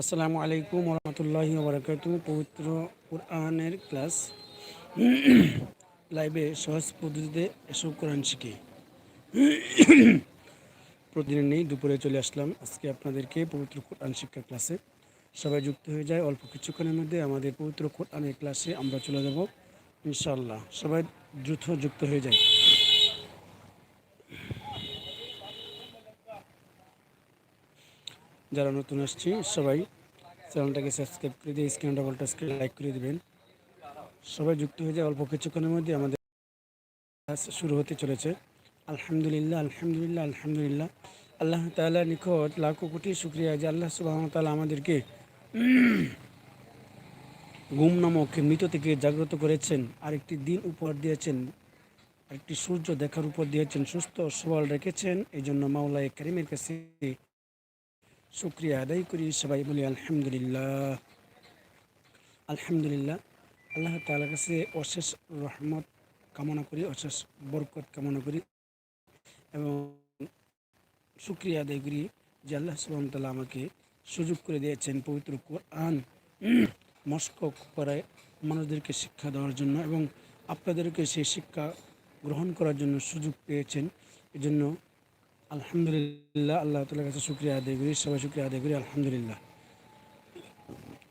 আসসালামু আলাইকুম রহমতুল্লাহি বরকাত পবিত্র কোরআনের ক্লাস লাইভে সহজ পদ্ধতিতে এসব কোরআন শিখি। প্রতিদিন নেই দুপুরে চলে আসলাম আজকে আপনাদেরকে পবিত্র কোরআন শিক্ষা ক্লাসে। সবাই যুক্ত হয়ে যায় অল্প কিছুক্ষণের মধ্যে আমাদের পবিত্র কোরআনের ক্লাসে আমরা চলে যাব, ইনশাআল্লাহ। সবাই দ্রুত যুক্ত হয়ে যায়। যারা নতুন আসছি, সবাই চ্যানেলটাকে সাবস্ক্রাইব করে দিয়ে স্ক্রিন ডবল টাচকে লাইক করে দিবেন। সবাই যুক্ত হয়ে যায় অল্প কিছুক্ষণের মধ্যে আমাদের ক্লাস শুরু হতে চলেছে। আলহামদুলিল্লাহ আলহামদুলিল্লাহ আলহামদুলিল্লাহ। আল্লাহ তাআলার নিকট লাখো কোটি শুক্রিয়া যে আল্লাহ সুবাহ তাআলা আমাদেরকে গুম নামক মৃত থেকে জাগ্রত করেছেন, আরেকটি দিন উপহার দিয়েছেন, আরেকটি সূর্য দেখার উপর দিয়েছেন, সুস্থ সবল রেখেছেন। এই জন্য মাওলায় করিমের কাছে শুক্রিয়া আদায় করি সবাই বলি আলহামদুলিল্লাহ। আলহামদুলিল্লাহ। আল্লাহ তালার কাছে অশেষ রহমত কামনা করি, অশেষ বরকত কামনা করি এবং শুক্রিয়া আদায় করি যে আল্লাহ সুবাহতাল্লাহ আমাকে সুযোগ করে দিয়েছেন পবিত্র কোরআন, মস্ক করায় মানুষদেরকে শিক্ষা দেওয়ার জন্য এবং আপনাদেরকে সেই শিক্ষা গ্রহণ করার জন্য সুযোগ পেয়েছেন। এজন্য আলহামদুলিল্লাহ, আল্লাহ তালার কাছে শুক্রিয়া আদায় করি, সবাই শুক্রিয়া আদায় করি, আলহামদুলিল্লাহ।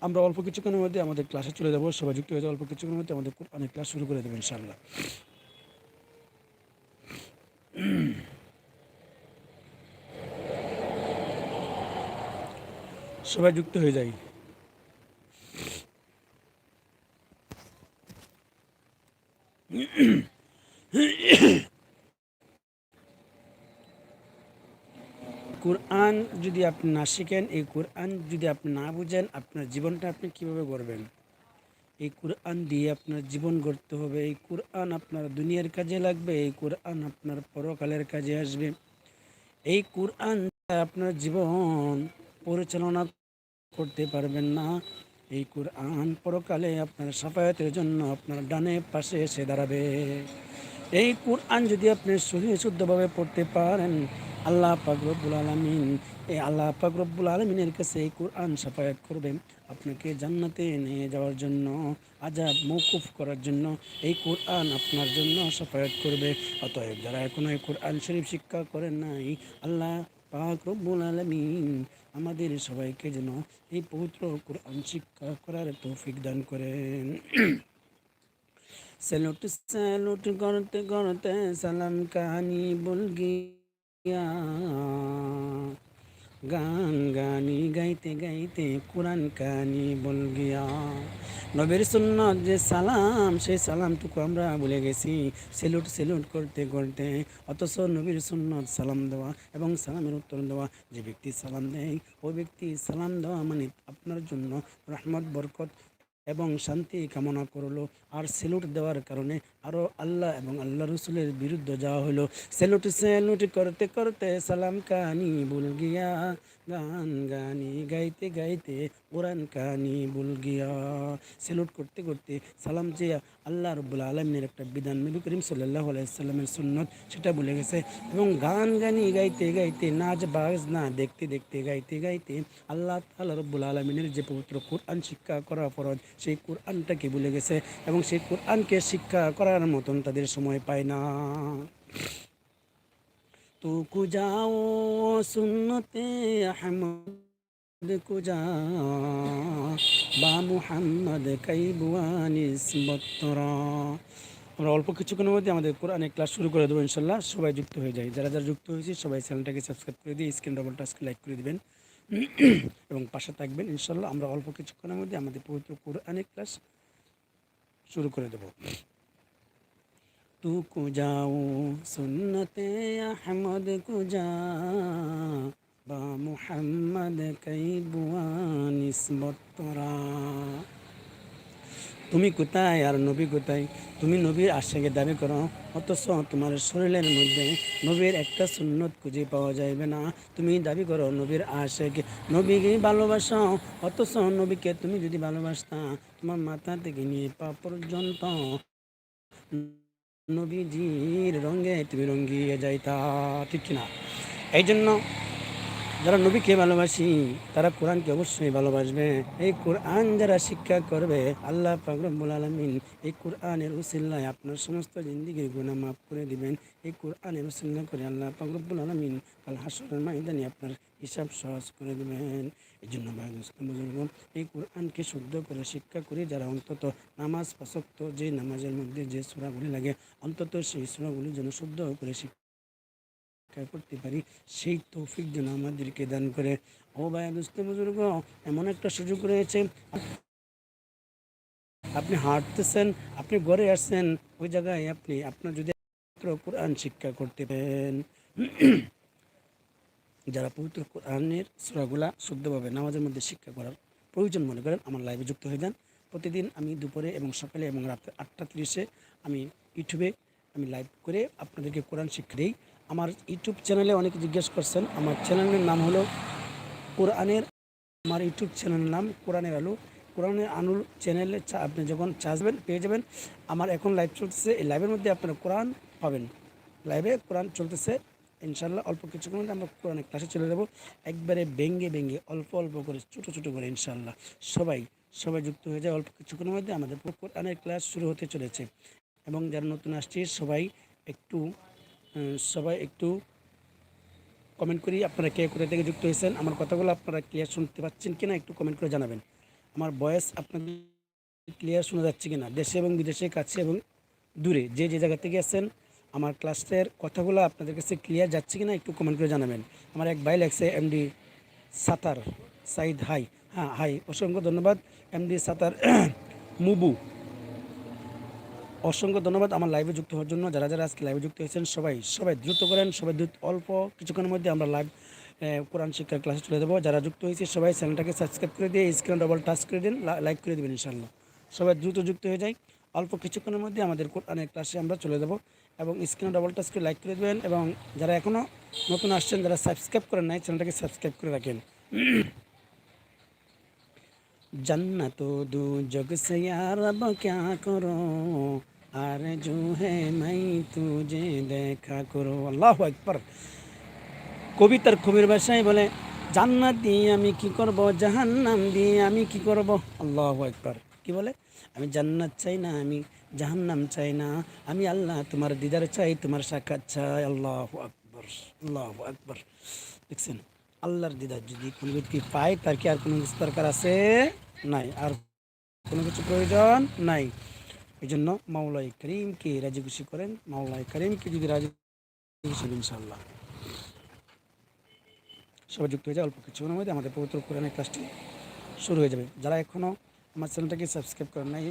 আমরা অল্প কিছুক্ষণের মধ্যে আমাদের ক্লাসে চলে যাব, সবাই যুক্ত হয়ে যাব অল্প কিছুক্ষণের মধ্যে আমাদের অনেক ক্লাস শুরু করে দেবো ইনশাআল্লাহ। সবাই যুক্ত হয়ে যাই। কোরআন যদি আপনি না শিখেন, এই কোরআন যদি আপনি না বুঝেন, আপনার জীবনটা আপনি কীভাবে গড়বেন? এই কোরআন দিয়ে আপনার জীবন গড়তে হবে। এই কোরআন আপনার দুনিয়ার কাজে লাগবে, এই কোরআন আপনার পরকালের কাজে আসবে। এই কোরআন আপনার জীবন পরিচালনা করতে পারবেন না। এই কোরআন পরকালে আপনার সাফায়াতের জন্য আপনার ডানে পাশে এসে দাঁড়াবে। এই কোরআন যদি আপনি সহি শুদ্ধভাবে পড়তে পারেন আল্লাহ পাকরবুল আলমিন, এই আল্লাহ পাকরবুল আলমিনের কাছে এই কোরআন সাফায়াত করবে আপনাকে জান্নাতে নিয়ে যাওয়ার জন্য আজাব মৌকুফ করার জন্য এই কোরআন আপনার জন্য সাফায়াত করবে। অতএব যারা এখনও এই কোরআন শরীফ শিক্ষা করেন নাই, আল্লাহ পাক আলমিন আমাদের সবাইকে যেন এই পবিত্র কোরআন শিক্ষা করার তৌফিক দান করেন। স্যালুট স্যালুট করতে করতে সালাম কাহানি বল গিয়া গান গানি গাইতে গাইতে কোরআন কানি বল গিয়া। নবীর সুন্নত যে সালাম, সেই সালামটুকু আমরা ভুলে গেছি। সেলুট সেলুট করতে করতে, অথচ নবীর সুন্নত সালাম দেওয়া এবং সালামের উত্তর দেওয়া যে ব্যক্তি সালাম দেয় ওই ব্যক্তি সালাম দেওয়া মানে আপনার জন্য রহমত, বরকত এবং শান্তি কামনা করল। আর সেলুট দেওয়ার কারণে আরও আল্লাহ এবং আল্লাহ রসুলের বিরুদ্ধে যাওয়া হলো। সেলুট সেলুট করতে করতে সালাম কানি ভুল গিয়া গান গানি, গাইতে গাইতে কোরআন কানি ভুল গিয়া। সেলুট করতে করতে সালাম যে আল্লাহ রব্বুল আলমিনের একটা বিধান নবী করিম সাল্লাহ আলাইসাল্লামের সুন্নত সেটা ভুলে গেছে। এবং গান গানি, গাইতে গাইতে, নাচ বাজ না দেখতে দেখতে, গাইতে গাইতে আল্লাহ তাল্লাহ রব্বুল আলমিনের যে পবিত্র কোরআন শিক্ষা করা ফরজ, সেই কোরআনটাকে ভুলে গেছে এবং সেই কোরআনকে শিক্ষা করার মতন তাদের সময় পায় না। তো কুজাও সুন্নতে আহমদ কুজা বা মুহাম্মদ আমরা অল্প কিছুক্ষণের মধ্যে আমাদের কোরআনে ক্লাস শুরু করে দেবো ইনশাল্লাহ সবাই যুক্ত হয়ে যায়। যারা যারা যুক্ত হয়েছে, সবাই চ্যানেলটাকে সাবস্ক্রাইব করে দিয়ে স্ক্রিন ডবল টাচকে লাইক করে দেবেন। এবং পাশে থাকবেন ইনশাল্লাহ আমরা অল্প কিছুক্ষণের মধ্যে আমাদের পবিত্র কোরআনে ক্লাস শুরু করে দেব। তু কু যাও সুন্নতে আহমদ কু যা বা মুহাম্মদ কই বুয়ানিস বত্তরা তুমি কোথায় আর নবী কোথায় তুমি নবীর আশেকে দাবি করো, অথচ তোমার শরীরের মধ্যে নবীর একটা সুন্নত খুঁজে পাওয়া যাইবে না। তুমি দাবি করো, নবীর আশেকে নবীকে ভালোবাসো, অথচ নবীকে তুমি যদি ভালোবাসতা, তোমার মাথা থেকে নিয়ে পা পর্যন্ত। নবীজির রঙে তুমি রঙ্গিয়ে যাইতা ঠিক না এই জন্য যারা নবীকে ভালোবাসি, তারা কোরআনকে অবশ্যই ভালোবাসবে। এই কোরআন যারা শিক্ষা করবে, আল্লাহ পাকরবুল আলমিন এই কোরআনের উসিল্লায় আপনার সমস্ত জিন্দিগির গুণা মাফ করে দিবেন। এই কোরআনের উসিল্লা করে আল্লাহ পাকরবুল আলমিন কাল হাসরের ময়দানে আপনার হিসাব সহজ করে দেবেন। এই জন্য ভাই বুজুর্গ এই কোরআনকে শুদ্ধ করে শিক্ষা করে যারা অন্তত নামাজ পাশক্ত যে নামাজের মধ্যে যে সুরাগুলি লাগে, অন্তত সেই সুরাগুলি যেন শুদ্ধ করে শিক্ষা করতে পারি, সেই তৌফিক যেন আমাদেরকে দান করে। ও ভাই দুস্থ বুজুর্গ এমন একটা সুযোগ রয়েছে। আপনি হাঁটতেছেন, আপনি ঘরে আসছেন, ওই জায়গায় আপনি, আপনার যদি কোরআন শিক্ষা করতে পারেন। যারা পবিত্র কোরআনের সুরাগুলা শুদ্ধভাবে নামাজের মধ্যে শিক্ষা করার প্রয়োজন মনে করেন, আমার লাইভে যুক্ত হয়ে যান। প্রতিদিন আমি দুপুরে এবং সকালে এবং রাত্রে আটটা তিরিশে আমি ইউটিউবে আমি লাইভ করে আপনাদেরকে কোরআন শিক্ষা দিই। আমার ইউটিউব চ্যানেলে অনেকে জিজ্ঞেস করছেন, আমার চ্যানেলের নাম হলো কোরআনের, আমার ইউটিউব চ্যানেলের নাম কোরআনের আলু। কোরআনের আনুল চ্যানেলে আপনি যখন চাষবেন পেয়ে যাবেন। আমার এখন লাইভ চলতেছে, এই লাইভের মধ্যে আপনারা কোরআন পাবেন। লাইভে কোরআন চলতেছে। ইনশাল্লাহ অল্প কিছুক্ষণ মধ্যে আমরা কোরআনের ক্লাসে চলে যাব। একবারে ভেঙ্গে ভেঙ্গে অল্প অল্প করে, ছোটো ছোটো করে ইনশাল্লাহ। সবাই সবাই যুক্ত হয়ে যায় অল্প কিছুক্ষণের মধ্যে। আমাদের কোরআনের ক্লাস শুরু হতে চলেছে। এবং যারা নতুন আসছে, সবাই একটু সবাই একটু কমেন্ট করি, আপনারা কে কোথা থেকে যুক্ত হয়েছেন, আমার কথাগুলো আপনারা ক্লিয়ার শুনতে পাচ্ছেন কিনা একটু কমেন্ট করে জানাবেন। আমার বয়স আপনাদের ক্লিয়ার শোনা যাচ্ছে কিনা? দেশে এবং বিদেশে, কাছে এবং দূরে, যে যে জায়গা থেকে আছেন আমার ক্লাসের কথাগুলো আপনাদের কাছে ক্লিয়ার যাচ্ছে কি না একটু কমেন্ট করে জানাবেন। আমার এক ভাই লাগছে এমডি সাতার, সাইদ হাই। হ্যাঁ হাই। অসংখ্য ধন্যবাদ এমডি সাতার, মুবু। অসংখ্য ধন্যবাদ আমার লাইভে যুক্ত হওয়ার জন্য। যারা যারা আজকে লাইভে যুক্ত হয়েছেন, সবাই সবাই দ্রুত করেন, সবাই দ্রুত অল্প কিছুক্ষণের মধ্যে আমরা লাইভ কোরআন শিক্ষার ক্লাসে চলে দেবো যারা যুক্ত হয়েছে, সবাই চ্যানেলটাকে সাবস্ক্রাইব করে দিয়ে স্ক্রিন ডবল টাচ করে দিন লাইক করে দেবেন ইনশাল্লাহ সবাই দ্রুত যুক্ত হয়ে যায় অল্প কিছুক্ষণের মধ্যে আমাদের কোরআনের ক্লাসে আমরা চলে দেবো এবং স্ক্রিন ডবল টাচ করে লাইক করে দেবেন এবং যারা এখনও নতুন আসছেন যারা সাবস্ক্রাইব করেন নাই চ্যানেলটাকে সাবস্ক্রাইব করে রাখেন जन्नत दो जग से यार अब क्या करो আর জু হে মাই তুজে দেখা করো আল্লাহ একবার কবিতার কবির ভাষায় বলে জান্নাত দিয়ে আমি কি করব জাহান্নাম দিয়ে আমি কি করব আল্লাহ একবার কি বলে আমি জান্নাত চাই না, আমি জাহান্নাম চাই না। আমি আল্লাহ, তোমার দিদার চাই, তোমার সাক্ষাৎ চাই। আল্লাহ আকবর আল্লাহ আকবর। দেখছেন? আল্লাহর দিদার যদি কোনো ব্যক্তি পায়, তার কি আর কোনো কিছু দরকার আছে? নাই। আর কোনো কিছু প্রয়োজন? নাই। এই জন্য মাওলাই করিমকে রাজি খুশি করেন। মাওলাই করিমকে যদি রাজি খুশি ইনশাল্লাহ সবাই যুক্ত হয়ে যায় অল্প কিছুক্ষণের মধ্যে আমাদের পবিত্র কোরআনের ক্লাসটি শুরু হয়ে যাবে। যারা এখনও আমার চ্যানেলটাকে সাবস্ক্রাইব করেন নাই,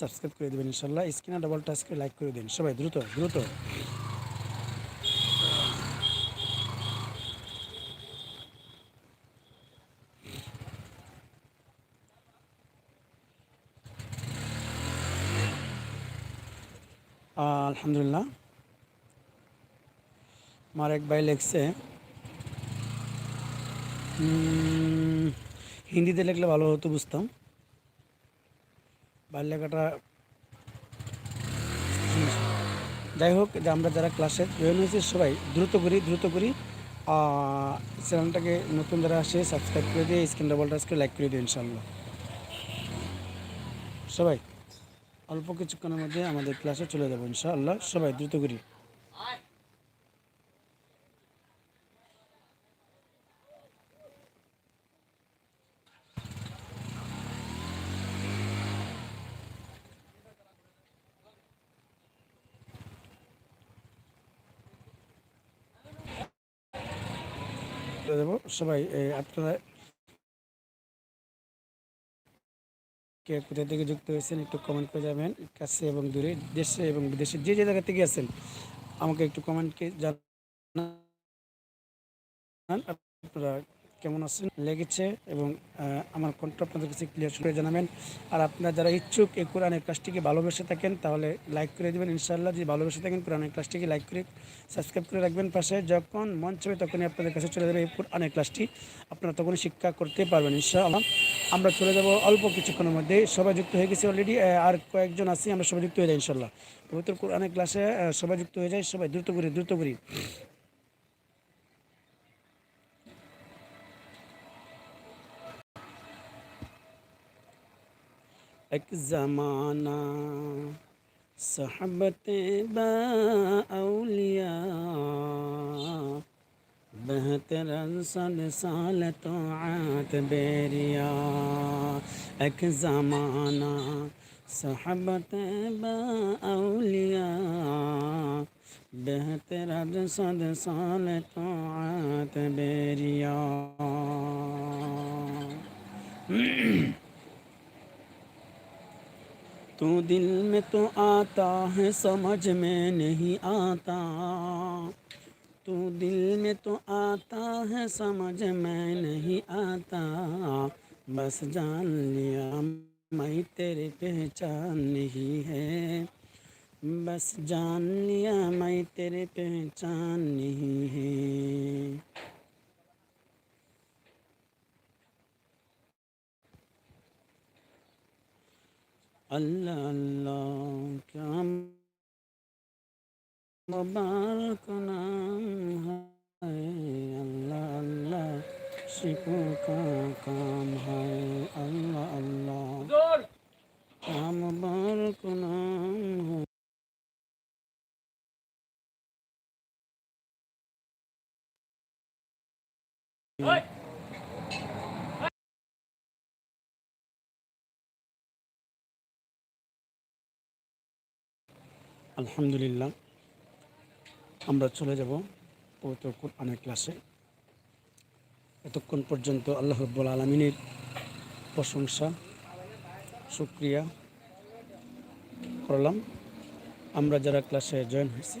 সাবস্ক্রাইব করে দেবেন ইনশাল্লাহ। স্ক্রিনে ডবল টাচ করে লাইক করে দিন। সবাই দ্রুত দ্রুত। আলহামদুলিল্লাহ। আমার এক ভাই লেখছে হিন্দিতে লিখলে ভালো হতো বুঝতাম। লেখাটা যাই হোক যে আমরা যারা ক্লাসে জয়েন হয়েছি, সবাই দ্রুত করি দ্রুত করি চ্যানেলটাকে নতুন যারা আসে সাবস্ক্রাইব করে দিয়ে স্ক্রিন ডাবল টাচ করে লাইক করে দিই ইনশাল্লাহ সবাই, অল্প কিছুক্ষণের মধ্যে আমাদের ক্লাসে চলে যাব ইনশাআল্লাহ। সবাই দ্রুত করি দেবো সবাই আপনারা কে কোথা থেকে যুক্ত হয়েছেন একটু কমেন্ট করে যাবেন, কাছে এবং দূরে, দেশে এবং বিদেশে, যে যে জায়গা থেকে আছেন, আমাকে একটু কমেন্টকে জানান, আপনারা কেমন আছেন? লেগেছে এবং আমার কণ্ঠ আপনাদের কাছে ক্লিয়ার করে জানাবেন। আর আপনারা যারা ইচ্ছুক এই কোরআনের ক্লাসটিকে ভালোবেসে থাকেন, তাহলে লাইক করে দেবেন ইনশাআল্লাহ। যদি ভালোবেসে থাকেন, কোরআনের ক্লাসটিকে লাইক করে সাবস্ক্রাইব করে রাখবেন পাশে। যখন মন চাবে, তখনই আপনাদের কাছে চলে যাবে এই কোরআনের ক্লাসটি। আপনারা তখনই শিক্ষা করতে পারবেন ইনশাআল্লাহ। আমরা চলে যাব অল্প কিছুক্ষণের মধ্যে। সবাই যুক্ত হয়ে গেছি অলরেডি আর কয়েকজন আছি, আমরা সবাই যুক্ত হয়ে যাই ইনশাল্লাহ পবিত্র কোরআনের ক্লাসে সবাই যুক্ত হয়ে যায় সবাই দ্রুত করি দ্রুত করি। ایک زمانہ صحبتیں با اولیاء بہتر انسان سال توعات بیریا ایک زمانہ صحبتیں با اولیاء بہتر انسان سال توعات بیریا तू दिल में तो आता है, समझ में नहीं आता। तू दिल में तो आता है, समझ में नहीं आता। बस जान लिया मैं, तेरी पहचान नहीं है। बस जान लिया मैं, तेरी पहचान नहीं है। আল্লাহ আল্লাহ কাম মোবারক নাম আল্লাহ আল্লাহ শিকো কা কাম হয়? আল্লাহ আল্লাহ কাম মোবারক নাম আলহামদুলিল্লাহ, আমরা চলে যাব পবিত্র কোরআনের ক্লাসে। এতক্ষণ পর্যন্ত আল্লাহ রব্বুল আলমিনের প্রশংসা সুক্রিয়া করলাম। আমরা যারা ক্লাসে জয়েন হয়েছি,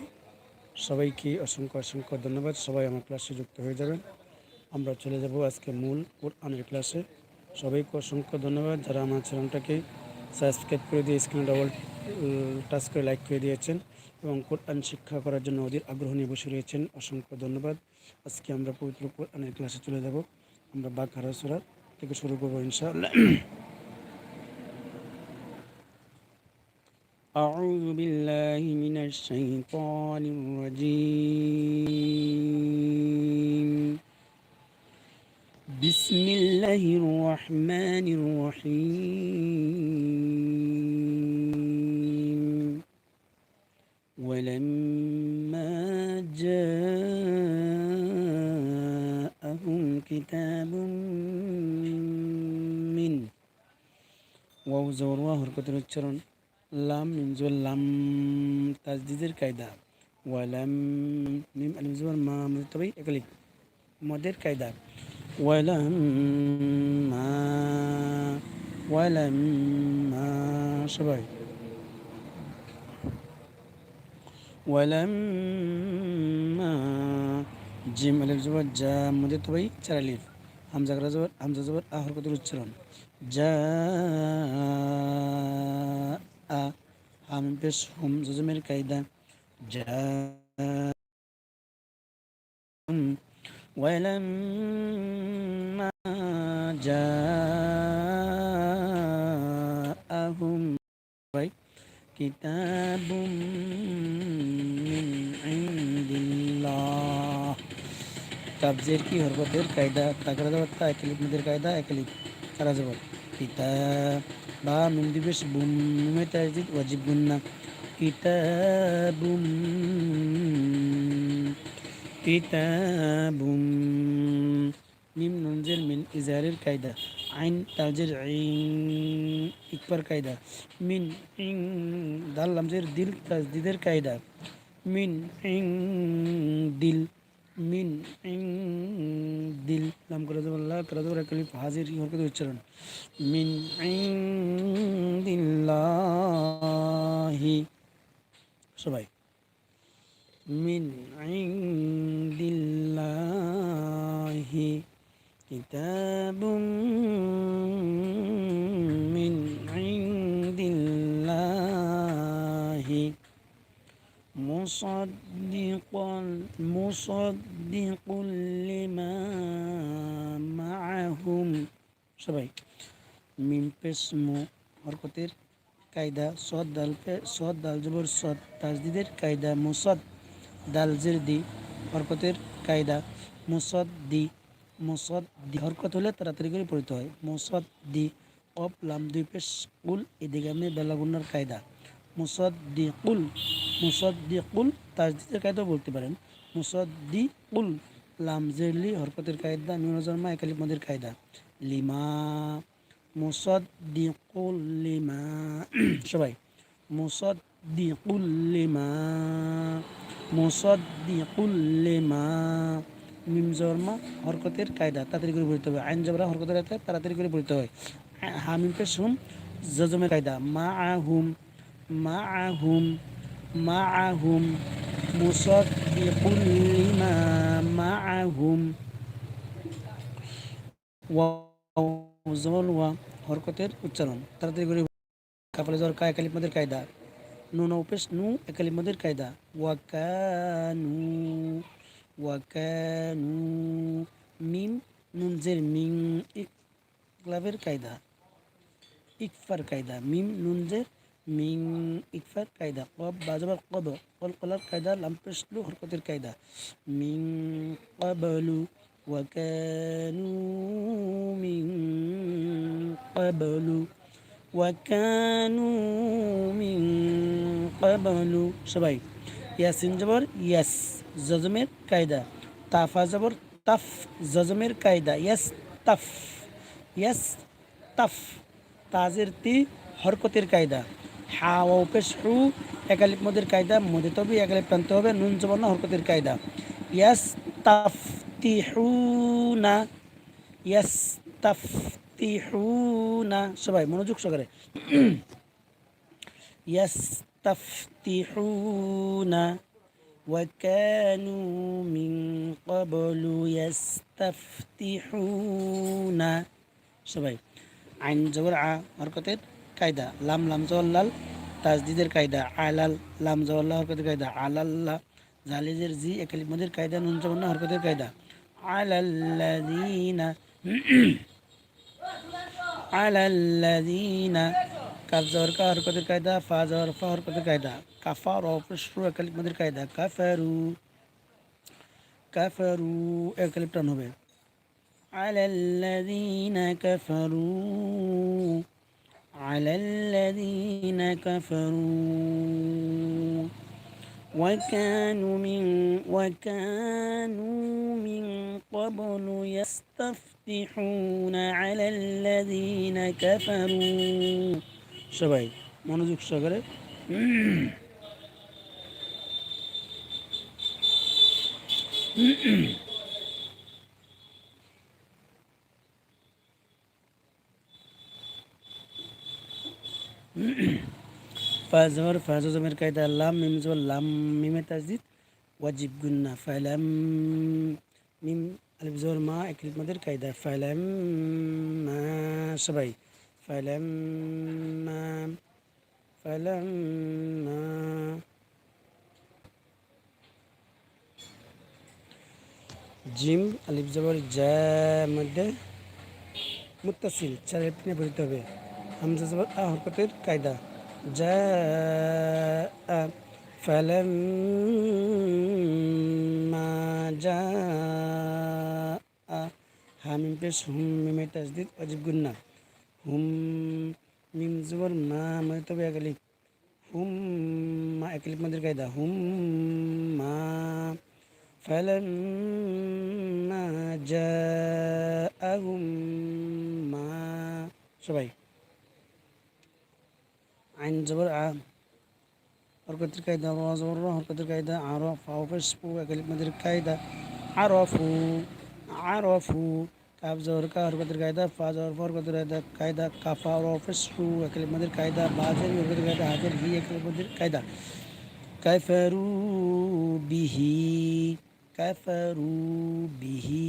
সবাইকে অসংখ্য অসংখ্য ধন্যবাদ। সবাই আমার ক্লাসে যুক্ত হয়ে যাবেন। আমরা চলে যাব আজকে মূল কোরআনের ক্লাসে। সবাইকে অসংখ্য ধন্যবাদ। যারা আমার চ্যানেলটাকে সাবস্ক্রাইব করে দিয়ে স্ক্রিনে ডবল টাচ করে লাইক করে দিয়েছেন এবং কোরআন শিক্ষা করার জন্য ওদের আগ্রহ নিয়ে বসে রয়েছেন অসংখ্য ধন্যবাদ আজকে আমরা পবিত্র কোরআনের ক্লাসে চলে যাব আমরা বাঘ হারাসুরা থেকে শুরু করবো ইনশাআল্লাহ أعوذ بالله من الشيطان الرجيم بسم الله الرحمن الرحيم ولما جاءهم كتاب من ওয়াউজর ওয়া হরকতের উচ্চারণ লাম মিমজুল লাম তাজদিদের কায়দা ওয়ালাম মিম আলিম জবর মা তবে একালিক মদের কায়দা ولما ولما সবাই ولما জিম আলিফ জবর যা মধ্যে তো ভাই চার আলিফ হামজা করা জবর হামজা জবর আহর কত উচ্চারণ যা আ হাম পেশ হুম জজমের কায়দা যা ولما جاءهم كتاب তাবজের কি হরকতের কায়দা? তাকরা যাবার তা একলিপ মেদের কায়দা, একলিপ তারা যাবার কিতাব মিম দিবেশ বুম মিমে তাজিদ ওয়াজিব গুন্না। কিতাবুম কিতাবুম মিম নুনজের মিন ইজারের কায়দা। আইন তাজের আইন ইকবার কায়দা। মিন ইং দাল লামজের দিল তাজদিদের কায়দা। মিন ইং দিল মিন দিল নাম করে দেবো আল্লাহ করে দেবো কালিফ হাজির হরকত উচ্চারণ। মিন দিল্লাহি সবাই। হরকতের কায়দা সদ দাল সদ দাল জবর সদ তাজদিদের কায়দা, মুসদ দাল দি হরকতের কায়দা, মুসদ দি মুসদ দি হরকত হলে তাড়াতাড়ি করে পড়িতে হয়। মুসদ দি কপ লাম দুই পেশ কুল এদিকে আমি বেলাগুন্নার কায়দা। মুসদ্দিকুল মুসদ্দিকুল তাজদিদের কায়দাও বলতে পারেন। মুসদ্দিকুল লাম জেরলি হরকতের কায়দা নুনজন্মা একালিক মদের কায়দা। লিমা মুসদ্দিকুল লিমা সবাই মুসদ্দিকুল লিমা মুসদ্দিকুল লিমা মিম জর্মা, হরকতের কায়দা, তাড়াতাড়ি করে পড়তে হবে। আইন জবরা, হরকতের তাড়াতাড়ি করে পড়তে হয়। হামিম পেশ হুম, জজমের কায়দা। মা আহুম মা আহুম মা আহুম মুসদ্দিকুল লিমা মা আহুম ওয়াও। জবর ওয়া হরকতের উচ্চারণ। তাড়াতাড়ি করে কাপালে জ্বর কা একালিমাদের কায়দা। নুন উপেশ নু একালিমাদের কায়দা। ওয়াকানু ওয়াকানু মিম নুনজের মিং, ইকলাবের কায়দা। ইকফার কায়দা। মিম নুনজের মিং, ইকফার কায়দা। কব বাজবার কব কল কলার কায়দা লাম্পেশলু হরকতের কায়দা। মিং কবলু وكانوا من قبل وكانوا من قبل সবাই ইয়াসিন জবর ইয়াস জজমের কায়দা তাফা জবর তাফ জজমের কায়দা ইয়াস তাফ ইয়াস তাফ তাজের তি হরকতের কায়দা হা ও পেশ হু একালিপ মদের কায়দা মধ্যে তবে একালিপ টানতে হবে নুন জবর্ণ হরকতের কায়দা ইয়াস তাফ ইয়াস্তাফতিহুনা ইয়াস্তাফতিহুনা সবাই মনোযোগ সহকারে ইয়াস্তাফতিহুনা وكانوا من قبل يستفتحون সবাই আইন জবর আ হরকতের কায়দা লাম লাম জবর লাল তাজদিদের কায়দা আলাল লাম জবর লা হরকতের কায়দা আলাল্লাহ জালিজের জি একালিমদের কায়দা নুন জবর না হরকতের কায়দা على الذين على الذين كفر زور كار قدر كايدا فا زور فار قدر كايدا كفار أو شروع كلمة قدر كايدا كفروا كفروا اكلمتان إيه হবে على الذين كفروا. على الذين كفروا. وكانوا من وكانوا من قبل يستفتحون على الذين كفروا সবাই মনোযোগ সহকারে Mm-hmm. ফাজর ফাজ জমের কায়দা লাম মিম জবর লাম মিমে তাজদিদ ওয়াজিব গুন্না ফাইলাম মিম আলিফ জবর মা একলিফ মাদের কায়দা ফাইলাম মা সবাই ফাইলাম মা ফাইলাম মা জিম আলিফ জবর জা মধ্যে মুত্তাসিল চার পিনে পড়তে হবে হামজা জবর আ কায়দা جاء فلما جاء حامم پیش هم میم تجدید عجب گنا هم میم زبر ما مرتبه اکلی هم ما اکلی مدر قیدا هم ما فلما جاءهم ما شبائی আইন জবর আ হরকতের কায়দা র জবর র হরকতের কায়দা আর ফাউফেসপু একালিমাদের কায়দা, আরফু আরফু কাফ জবর কা হরকতের কায়দা, ফা জবর ফা হরকতের কায়দা কায়দা, কাফা র রফেসু একালিমাদের কায়দা বাজের হরকতের কায়দা হাজের হি একালিমাদের কায়দা। কাফারু বিহি কাফারু বিহি।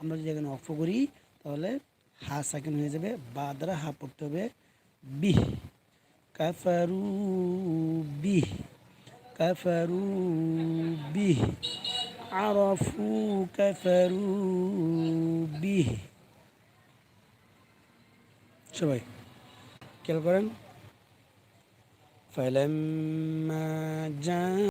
আমরা যদি এখানে অফ করি, তাহলে হা সাকিন হয়ে যাবে, বা দ্বারা হা পড়তে হবে বিহ। كفروا به كفروا به عرفوا كفروا به সবাই খেয়াল করেন فلما جاء